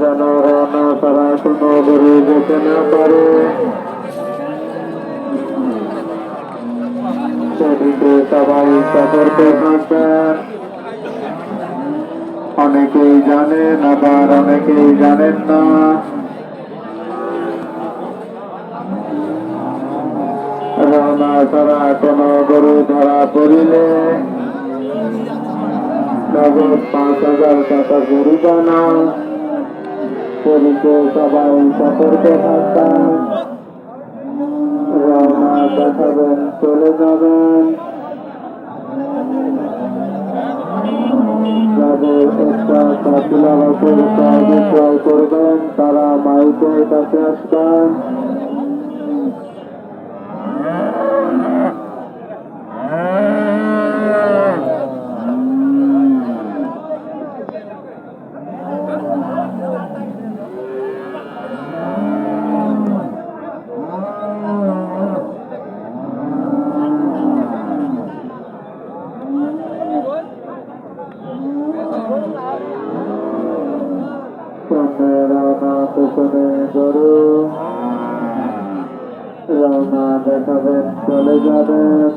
জনগণ তারা কোনো গরু যেতে না অনেকেই জানেন আবার অনেকেই জানেন না। রওনা ছাড়া কোনো গরু ধরা পড়িলে নগদ পাঁচ হাজার টাকা জরিমানা পুলিশে সবাই সতর্ক থাকবেন রওনা দেখাবেন চলে যাবেন তারা মাইকের কাছে আসবেন রওনা পেছনে চলে যাবেন।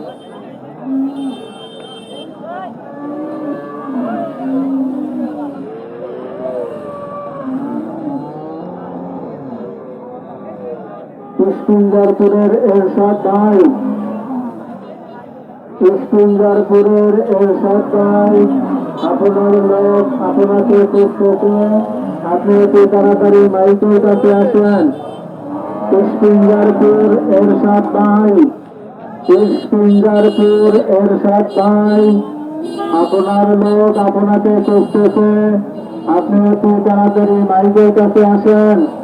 পুষ্পিন্দারপুরের এরশাদ ভাই। পুষ্পিন্দারপুরের এরশাদ আপনার লোক আপনাকে খুঁজতেছে আপনি একটু তাড়াতাড়ি মাইকের কাছে আসেন। পুষ্পিঞ্জারপুর এর সাত ভাই এর সাত ভাই। আপনার লোক আপনাকে খুঁজতেছে। আপনি একটু তাড়াতাড়ি মাইকের কাছে আসেন।